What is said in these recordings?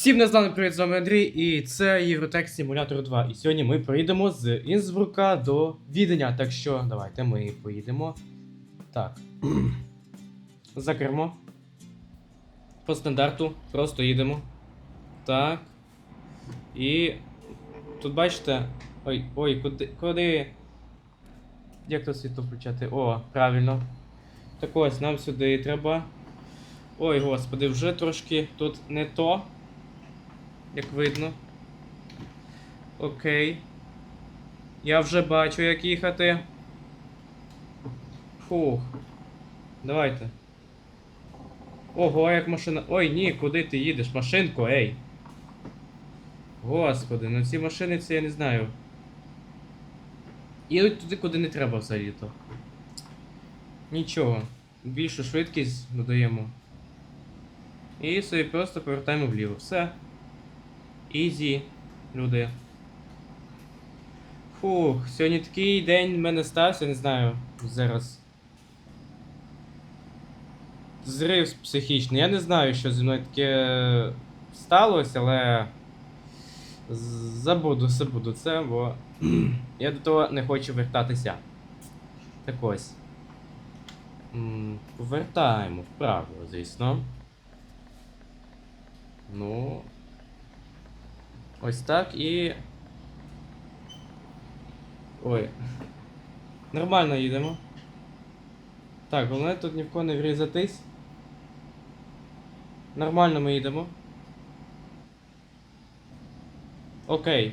Всім незнаний привіт, з вами Андрій, і це Євротек Симулятор 2. І сьогодні ми проїдемо з Інсбрука до Віденя. Так що давайте ми поїдемо. Так. За кермо. По стандарту. Просто їдемо. Так. І. Тут бачите. Ой, ой, куди. куди? Як то світло включати? О, правильно. Так ось, нам сюди треба. Ой, господи, вже трошки тут не то. Як видно. Окей. Я вже бачу, як їхати. Фух. Давайте. Ого, як машина. Ой, ні, куди ти їдеш? Машинку, ей. Господи, ну ці машини це я не знаю. Їдуть туди, куди не треба взагалі-то. Нічого. Більшу швидкість додаємо. І собі просто повертаємо вліво. Все. Ізі, люди. Фух, сьогодні такий день в мене стався, не знаю, зараз. Зрив психічний. Я не знаю, що зі мною таке сталося, але. Забуду, забуду це, бо я до того не хочу вертатися. Так ось. Повертаємо вправо, звісно. Ну. Ось так і. Ой. Нормально їдемо. Так, головне тут ні в кого не врізатись. Нормально ми їдемо. Окей.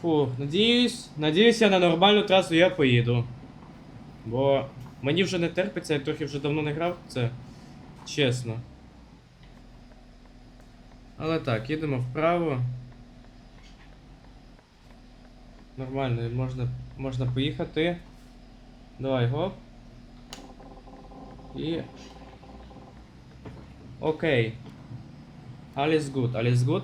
Фу, надіюсь, надіюсь, я на нормальну трасу я поїду. Бо мені вже не терпиться, я трохи вже давно не грав це. Чесно. Але так, їдемо вправо. Нормально, можна, можна поїхати. Давай, гоп. І. Окей. Alles good, alles good.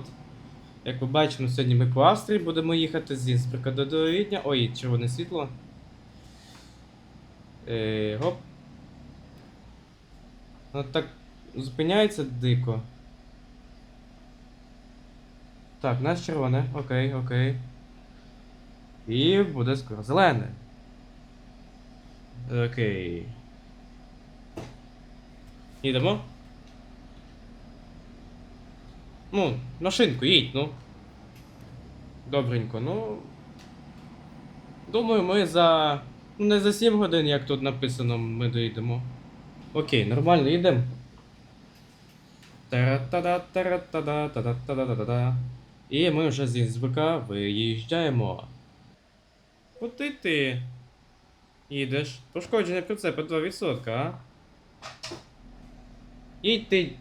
Як ви бачимо, сьогодні ми по Австрії будемо їхати з Інспрука до Довідня. Ой, червоне світло. Е, гоп. Ну так зупиняється дико. Так, нас червоне. Окей, окей. І буде скоро зелене. Окей. Їдемо. Ну, машинку, їдь, ну. Добренько, ну. Думаю, ми за. Ну, не за 7 годин, як тут написано, ми доїдемо. Окей, нормально їдемо. Тара-та-да, тара-та-да, та-да-та-да-та-да. І ми вже з Інсбрука виїжджаємо. Куди ти їдеш? Пошкоджений прицепа 2%, а? Їдь ти.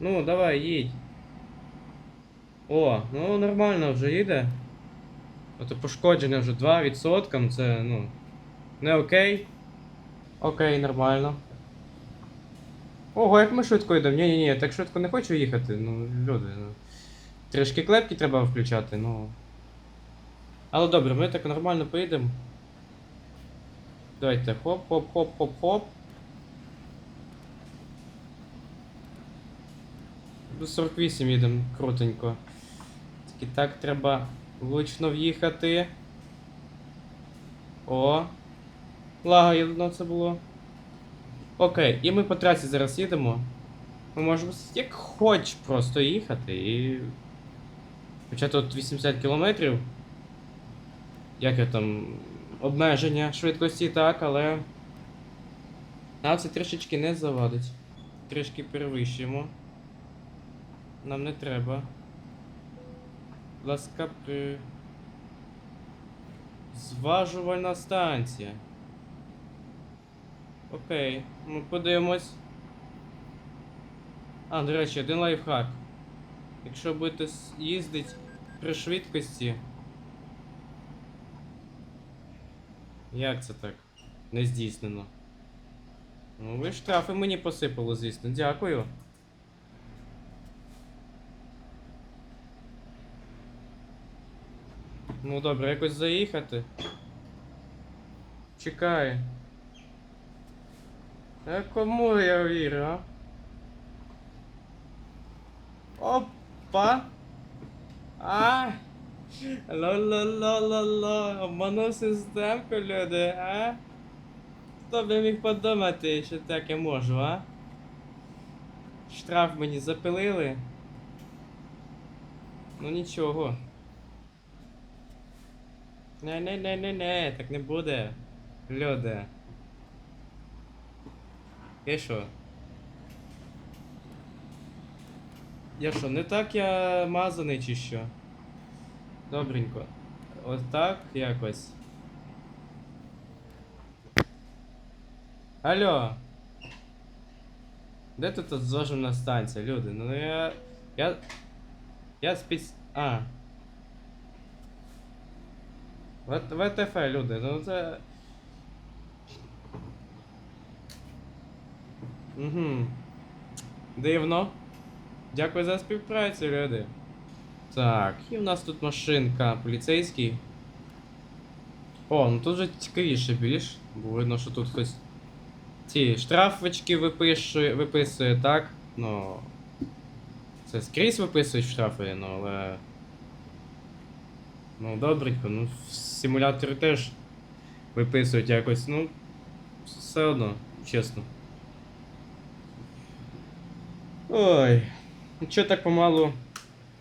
Ну, давай, їдь. О, ну нормально вже їде. Ото пошкоджене вже 2%, ну, це, ну. Не окей. Окей, нормально. Ого, як ми швидко йдемо. Ні, ні, я так швидко не хочу їхати. Ну, люди, ну. Трішки клепки треба включати, ну. Але добре, ми так нормально поїдемо. Давайте хоп-хоп-хоп-хоп-хоп. До 48 їдемо крутенько. Тільки так треба влучно в'їхати. О. Лагає давно це було. Окей, і ми по трасі зараз їдемо. Ми можемо як хоч просто їхати і. Хоча тут 80 кілометрів. Яке там обмеження швидкості так, але. Нам це трішечки не завадить. Трішки перевищимо. Нам не треба. Будь ласка, при... Зважувальна станція. Окей, ми подивимось. А, до речі, один лайфхак. Якщо будете їздити при швидкості. Як це так? Не здійснено. Ну, ви штрафи мені посипали, звісно. Дякую. Ну добре, якось заїхати. Чекай. А кому я вірю, а? Опа. А. Ло-ло-ло-ло-ло. Системку, люди, а? Хто би міг подумати, що таке можу, а? Штраф мені запилили. Ну нічого. Не-не-не-не-не, так не буде. Люди. Що? Я що, не так я мазаний чи що? Добренько. Ось так якось. Алло. Де тут зожжена станція, люди? Ну я. Я. Я спец... А. В- ВТФ, люди, ну це. Угу. Дивно. Дякую за співпрацю, люди. Так, і в нас тут машинка поліцейський. О, ну тут вже цікавіше більш, бо видно, що тут хтось ці штрафочки випишує, виписує, так? Ну. Це скрізь виписують штрафи, ну але. Ну, добренько, ну в симуляторі теж виписують якось, ну. Все одно, чесно. Ой. Ну чо так помалу?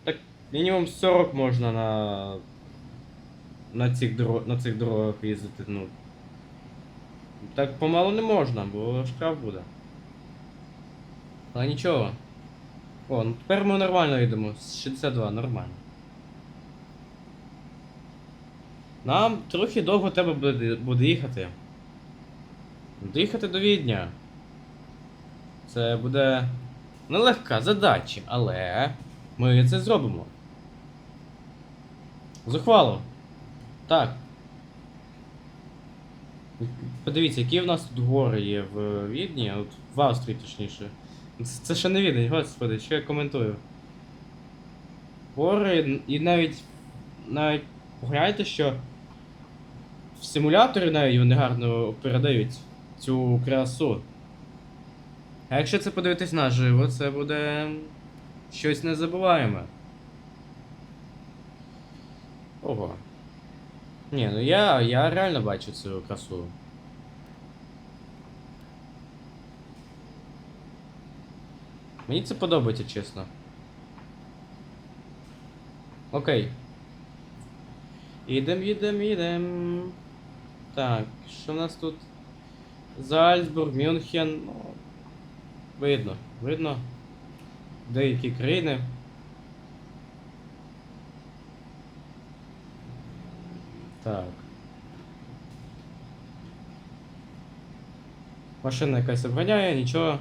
Так мінімум 40 можна на. На цих, дорог, на цих дорогах їздити, ну. Так помалу не можна, бо штраф буде. Але нічого. О, ну тепер ми нормально йдемо. З 62, нормально. Нам трохи довго треба буде, буде їхати. Доїхати до Відня. Це буде нелегка задача, але ми це зробимо. Зухвало. Так. Подивіться, які в нас тут гори є в Відні, от в Австрії точніше. Це, ще не Відень, господи, що я коментую. Гори і навіть. навіть погляньте, що в симуляторі навіть вони гарно передають цю красу. А якщо це подивитись наживо, це буде щось незабуваєме. Ого. Ні, ну я, я реально бачу цю красу. Мені це подобається, чесно. Окей. Їдем, їдем, їдем. Так, що в нас тут? Зальцбург, Мюнхен. Видно, видно. Деякі країни. Так. Машина якась обганяє, нічого.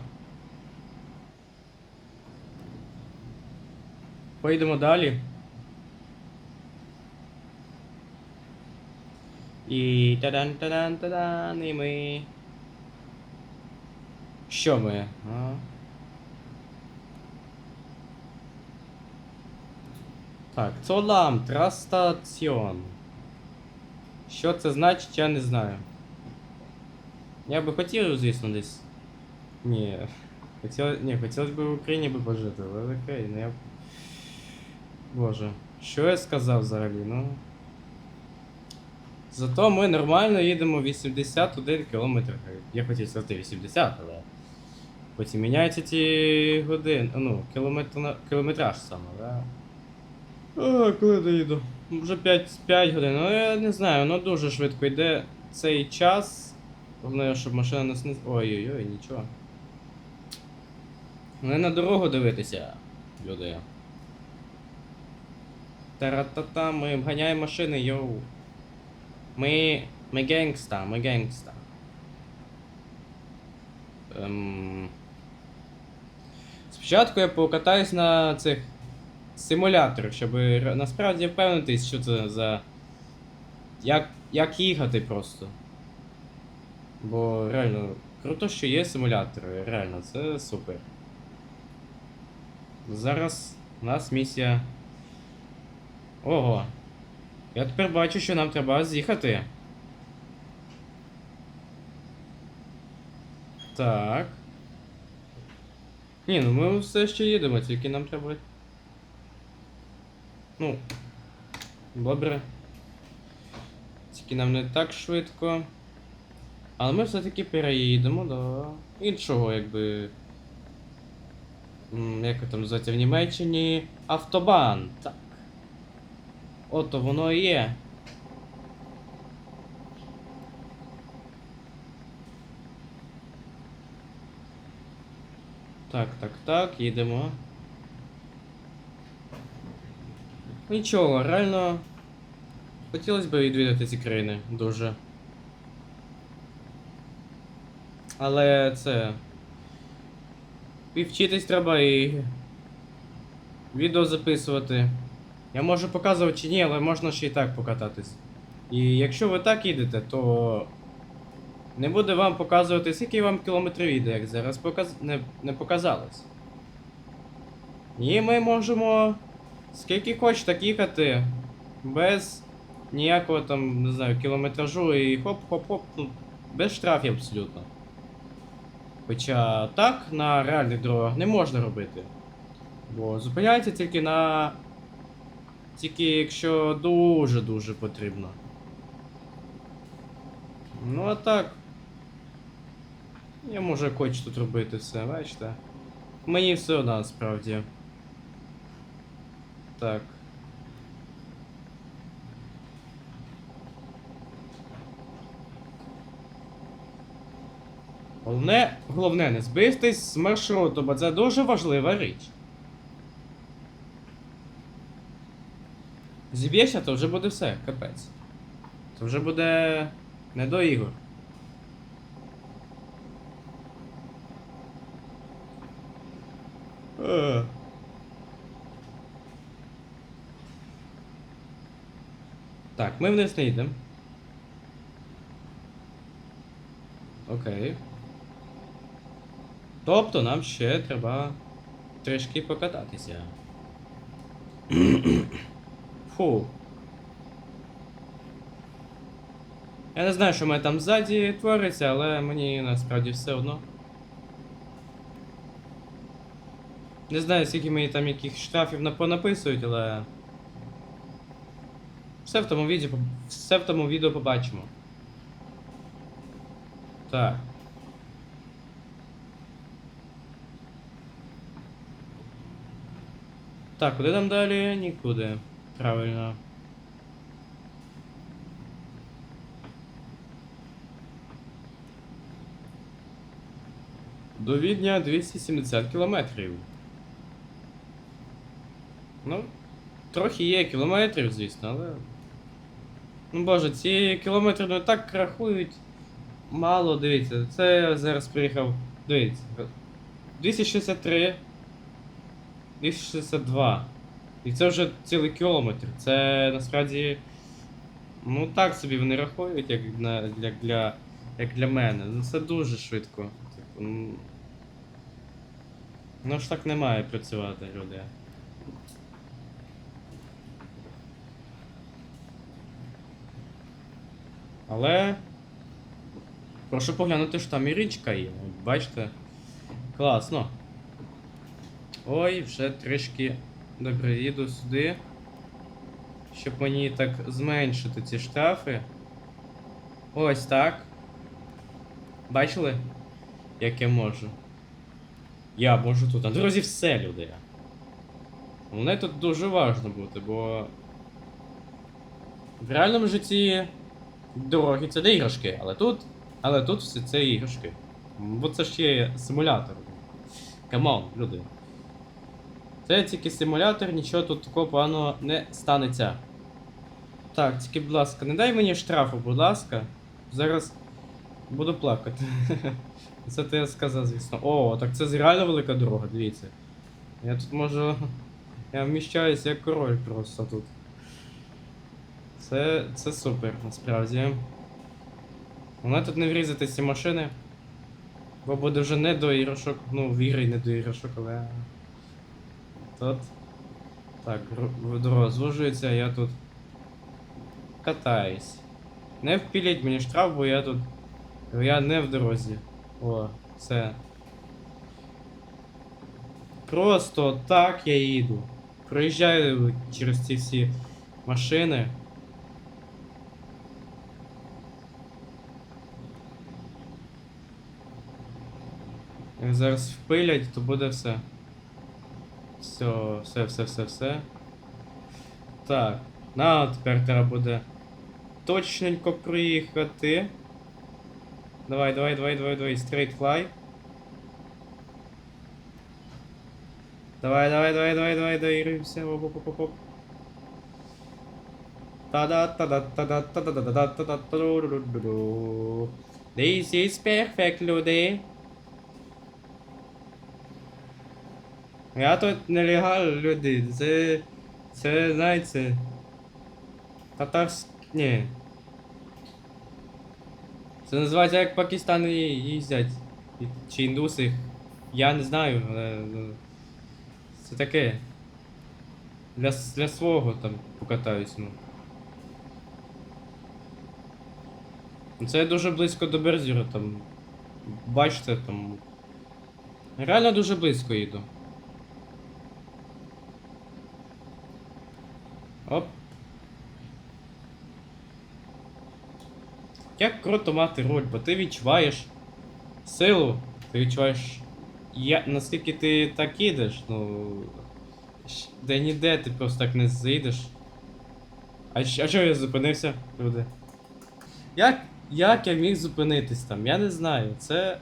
Поїдемо далі. І тадан тадан тадан і ми. Що ми? А? Так, Цолам, Трастаціон. Що це значить, я не знаю. Я би хотів, звісно, десь. Ні. Хотіло... Ні, хотілося б в Україні би пожити, але окей, ну. Боже. Що я сказав взагалі, ну. Зато ми нормально їдемо 81 км. Я хотів сказати 80, але. Потім міняються ті години. Ну, кілометр... кілометраж саме, да? А, коли доїду? Вже 5, 5 годин. Ну я не знаю, воно дуже швидко йде цей час. Головне, щоб машина нас не. Ой-ой-ой, нічого. Не на дорогу дивитися, люди. Таратата, ми обганяємо машини, йоу. Ми. Ми генгста, ми генгста. Ем... Спочатку я покатаюсь на цих симуляторах, щоб насправді впевнитись, що це за. Як, як їхати просто. Бо реально, круто, що є симулятори, реально, це супер. Зараз у нас місія. Ого. Я тепер бачу, що нам треба з'їхати. Так. Ні, ну ми все ще їдемо, тільки нам треба. Ну. Добре. Тільки нам не так швидко. Але ми все-таки переїдемо до іншого, якби. Як там називається в Німеччині? Автобан. Так. Ото воно і є. Так, так, так, їдемо. Нічого, реально. Хотілося б відвідати ці країни дуже. Але це. І вчитись треба і. Відео записувати. Я можу показувати чи ні, але можна ще і так покататись. І якщо ви так їдете, то. Не буде вам показувати, скільки вам кілометрів їде, як зараз показ... не, не показалось. І ми можемо скільки хоч так їхати без ніякого там, не знаю, кілометражу і хоп-хоп-хоп, ну, без штрафів абсолютно. Хоча так на реальних дорогах не можна робити. Бо зупиняється тільки на. Тільки якщо дуже-дуже потрібно. Ну а так. Я можу як хочу тут робити все, бачите? Мені все одно насправді. Так. Головне, головне, не збивтесь з маршруту, бо це дуже важлива річ. Зіб'єшся, то вже буде все, капець. То вже буде не до ігор. Е. Так, ми вниз не йдемо. Окей. Тобто нам ще треба трішки покататися. Фу. Я не знаю, що в мене там ззаді твориться, але мені насправді все одно. Не знаю, скільки мені там яких штрафів на- понаписують, але. Все в тому відео, все в тому відео побачимо. Так. Так, куди нам далі? Нікуди. Правильно. До Відня 270 кілометрів. Ну, трохи є кілометрів, звісно, але. Ну боже, ці кілометри ну так рахують. Мало, дивіться. Це я зараз приїхав. Дивіться. 263. 262. І це вже цілий кілометр. Це насправді. Ну так собі вони рахують, як на, для, для, як для мене. Ну це дуже швидко. Типу, ну, ну ж так не має працювати, люди. Але. Прошу поглянути, що там і річка є. Бачите? Класно. Ой, вже трішки добре їду сюди. Щоб мені так зменшити ці штрафи. Ось так. Бачили? Як я можу? Я можу тут. А друзі, все, люди. Мене тут дуже важно бути, бо. В реальному житті дороги це не іграшки, але тут. Але тут все це іграшки. Бо це ж є симулятор. Камон, люди. Це тільки симулятор, нічого тут такого поганого не станеться. Так, тільки, будь ласка, не дай мені штрафу, будь ласка. Зараз буду плакати. Це ти сказав, звісно. О, так це реально велика дорога, дивіться. Я тут можу. Я вміщаюся як король просто тут. Це. це супер, насправді. Вона тут не врізати ці машини. Бо буде вже не до іграшок. Ну, в ігри не до іграшок, але. Тут. Так, дорога звужується, я тут. Катаюсь. Не впіліть мені штраф, бо я тут. Я не в дорозі. О, все. Просто так я їду. проїжджаю через ці всі машини. Як зараз впилять, то буде все. Все, все, все, все, все. Так, нам тепер треба буде точненько проїхати. Давай, давай, давай, давай, давай, straight fly. Давай, давай, давай, давай, давай, доиграемся. Оп, оп, оп, оп. This is perfect, люди. Я тут нелегал, люди. Це, це, знаєте, татарськ... Ні. Це називається як Пакистани їздять. І- Чи індуси. Я не знаю, але... ну, Це таке. Для, для свого там покатаюсь. Ну, Це дуже близько до Берзіра, там. Бачите, там. Реально дуже близько їду. Оп. Як круто мати руль, бо ти відчуваєш силу, ти відчуваєш. Я, наскільки ти так їдеш, ну. Де ніде ти просто так не заїдеш. А, а чого я зупинився, люди? Як, як я міг зупинитись там? Я не знаю. Це.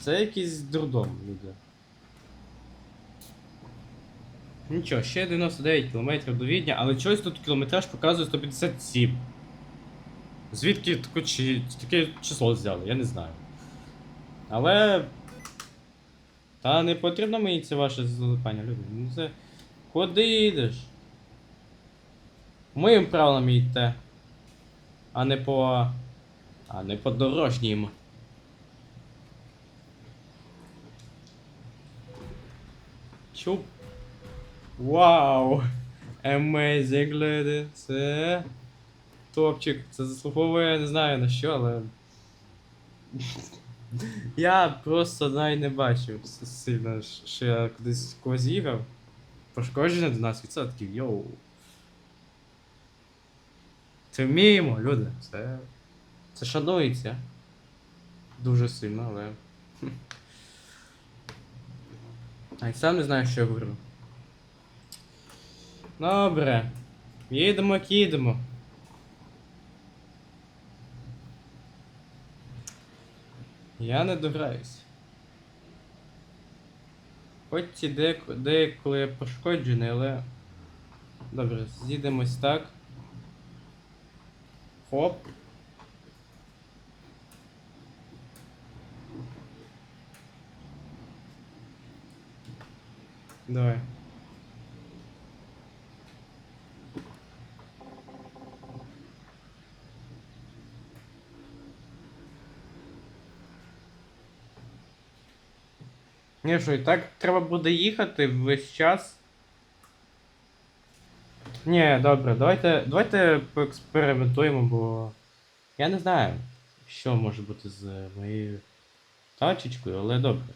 Це якийсь дурдом, люди. Нічого, ще 99 км до Відня, але чогось тут кілометраж показує 157. Звідки таке, чи, таке число взяли, я не знаю. Але. Та не потрібно мені це ваше залипання, люди. Ну це. Куди йдеш? Моїм правилам йдете. А не по. А не по дорожнім. Чуп. Вау! Amazing, люди. Це. Топчик. Це заслуговує, я не знаю на що, але. Я просто навіть не бачив сильно, що я кудись когось їхав. Пошкодження 12%, йоу. Це вміємо, люди. Це. Це шанується. Дуже сильно, але. А й сам не знаю, що я говорю. Добре. Їдемо, їдемо. Я не дограюсь. Хоч деяко- деколи пошкоджений, але. Добре, з'їдемось так. Хоп. Давай. Ні, що і так треба буде їхати весь час. Ні, добре, давайте, давайте поекспериментуємо, бо я не знаю, що може бути з моєю тачечкою, але добре.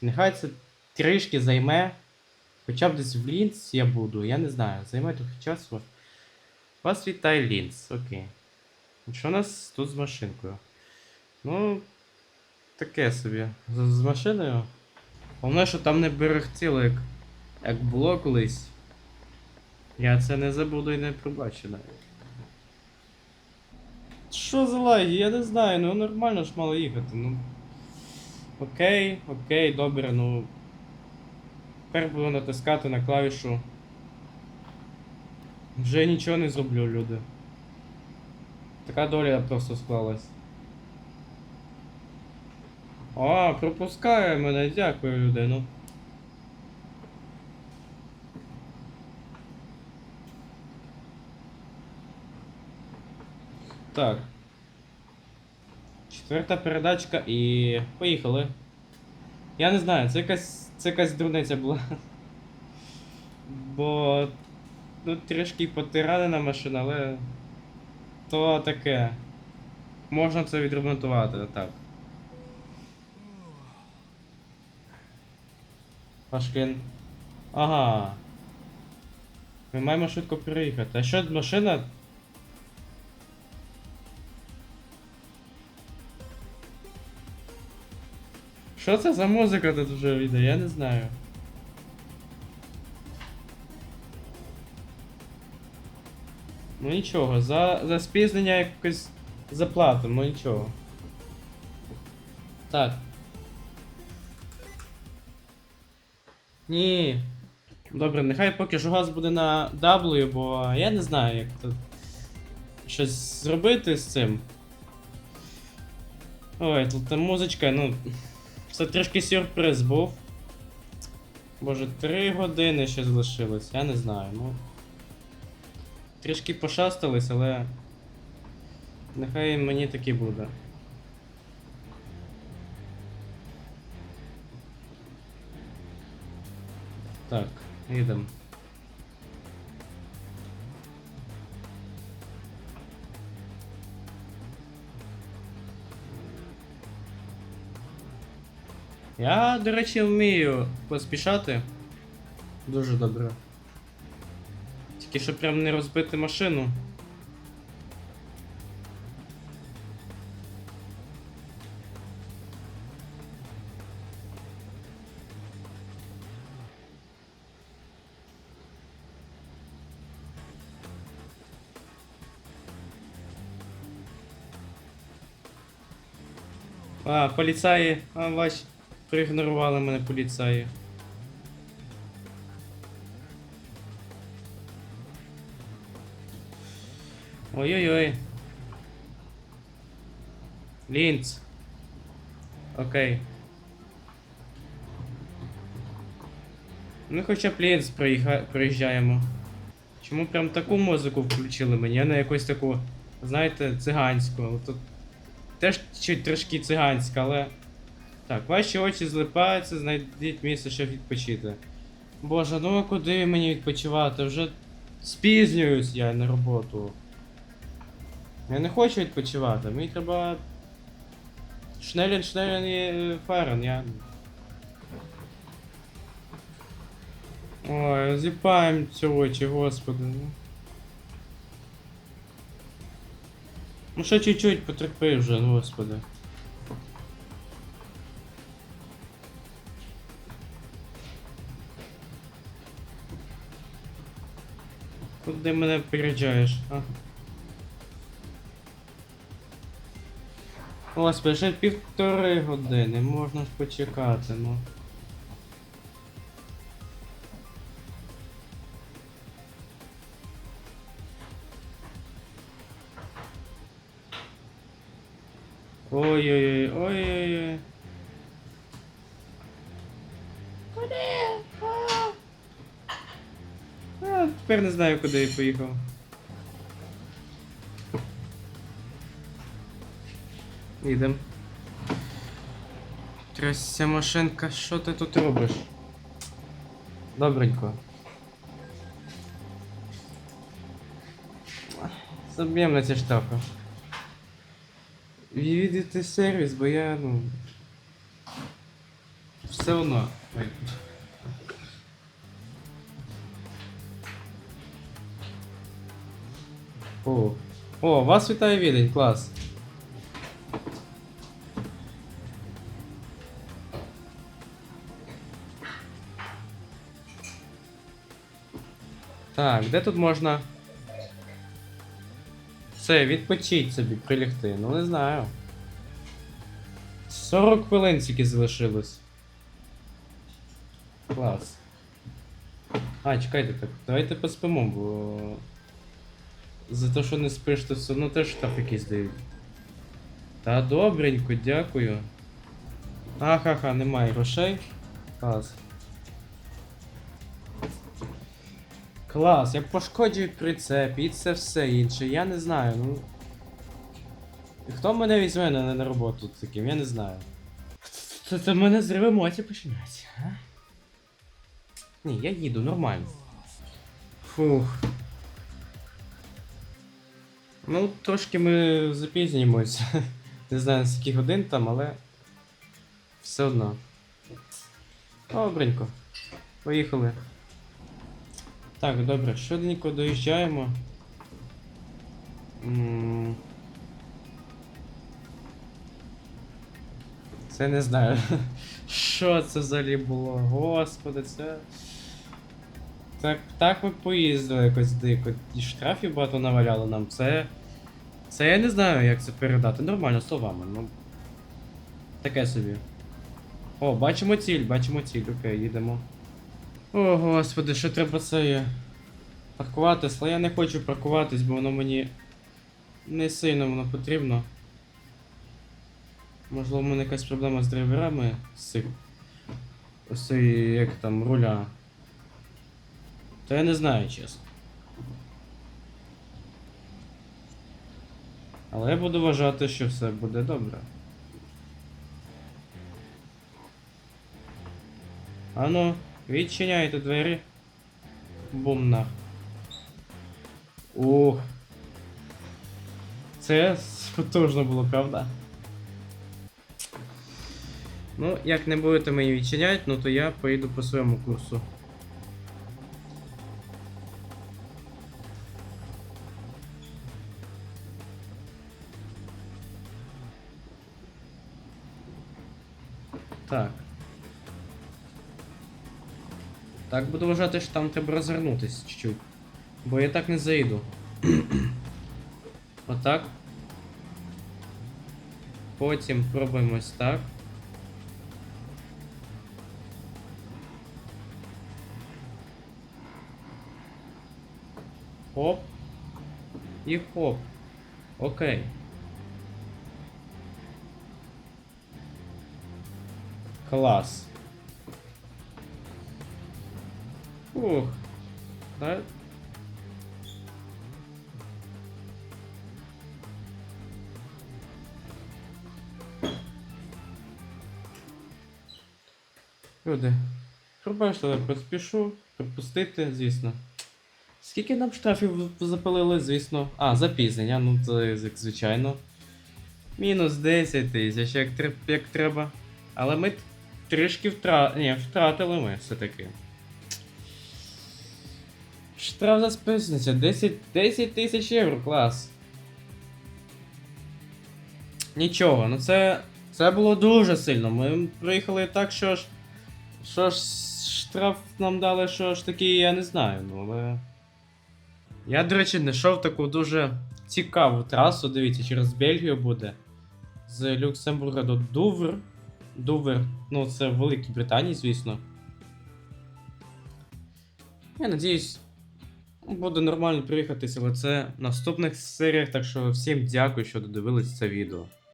Нехай це трішки займе. Хоча б десь в Лінц я буду, я не знаю, займе трохи часу. Вас вітає Лінц, окей. Що у нас тут з машинкою? Ну, таке собі. З, з машиною. Головне, що там не берегтіло, як, як було колись. Я це не забуду і не пробачу навіть. Що за лаги? Я не знаю, ну нормально ж мало їхати, ну. Окей, окей, добре, ну. Тепер буду натискати на клавішу. Вже нічого не зроблю, люди. Така доля просто склалась. О, пропускає мене, дякую, люди, ну. Так. Четверта передачка і. Поїхали. Я не знаю, це якась. Це якась дурниця була. Бо. Ну, трішки потиранена машина, але. То таке. Можна це відремонтувати, так. Пашкин. Ага. Ми маємо швидко переїхати. А що машина? Що це за музика тут вже йде? Я не знаю. Ну нічого, за, за спізнення якось заплатимо, ну нічого. Так. Ні. Добре, нехай поки газ буде на W, бо я не знаю, як тут щось зробити з цим. Ой, тут музичка, ну. Це трішки сюрприз був. Боже, 3 години ще залишилось, я не знаю, ну. Трішки пошастались, але. Нехай мені таки буде. Так, їдемо. Я, до речі, вмію поспішати. Дуже добре. Тільки щоб прям не розбити машину. А, поліцаї, а бач, проігнорували мене поліцаї. Ой-ой-ой. Лінц. Окей. Ну хоча б Лінц проїжджаємо. Чому прям таку музику включили мені, а не якусь таку, знаєте, циганську. Тут теж чуть трошки циганська, але. Так, ваші очі злипаються, знайдіть місце, щоб відпочити. Боже, ну а куди мені відпочивати? Вже спізнююсь я на роботу. Я не хочу відпочивати, мені треба. Шнелін, шнелін і ферен, я. Ой, зіпаємо ці очі, господи. Ну. Ще чуть-чуть потерпи вже, ну, господи. Куди мене переїжджаєш, а? Господи, ще півтори години, можна ж почекати, ну. Ой-ой-ой, ой-ой-ой. Куди? А, тепер не знаю, куди я поїхав. Їдем. Трясся машинка, що ти тут робиш? Добренько. Заб'ємо на ці штрафи. Відвідати сервіс, бо я, ну. Все одно. Ой. О. О, вас вітає відень, клас. Так, де тут можна. Все, відпочить собі, прилягти. Ну не знаю. 40 хвилин тільки залишилось. Клас. А, чекайте так, давайте поспимо, бо. За те, що не спиш, то все одно теж штраф якийсь дають. Та добренько, дякую. Ахаха, немає грошей. Клас. Клас, я пошкоджую прицеп і це все інше. Я не знаю, ну. Хто мене візьме на, на роботу таким, я не знаю. Це, це в мене зрив емоцій починається, а? Ні, я їду, нормально. Фух. Ну, трошки ми запізнюємось. Не знаю, скільки годин там, але. Все одно. Добренько. Поїхали. Так, добре, швиденько доїжджаємо. Це не знаю. Що це взагалі було? Господи, це. Так, так ми поїздили якось дико. І штрафів багато наваляло нам. Це. Це я не знаю, як це передати. Нормально словами, ну. Таке собі. О, бачимо ціль, бачимо ціль, окей, їдемо. О, господи, що треба це є? Паркуватись, але я не хочу паркуватись, бо воно мені не сильно воно потрібно. Можливо, у мене якась проблема з драйверами з. Ось як там, руля. Та я не знаю, чесно. Але я буду вважати, що все буде добре. Ану, відчиняйте двері. Бумна. Ух. Це потужно було, правда? Ну, як не будете мені відчиняти, ну то я поїду по своєму курсу. Так. Так, буду вважати, що там треба розвернутися чуть-чуть. Бо я так не заїду. Отак. Потім пробуємо ось так. Хоп. І хоп. Окей. Клас. Ух. Да? Люди, я поспішу, припустити, звісно. Скільки нам штрафів запалили, звісно. А, запізнення, ну це як звичайно. Мінус 10 тисяч, як, як треба. Але ми трішки втра... Ні, втратили ми все-таки. Штраф за списниця 10 10 тисяч євро, клас. Нічого, ну це. Це було дуже сильно. Ми приїхали так, що ж. Що ж штраф нам дали, що ж таки, я не знаю, ну але. Я, до речі, знайшов таку дуже цікаву трасу, дивіться, через Бельгію буде. З Люксембурга до Дувр. Дувр, ну це в Великій Британії, звісно. Я надіюсь, буде нормально приїхатись, але це в наступних серіях, так що всім дякую, що додивились це відео.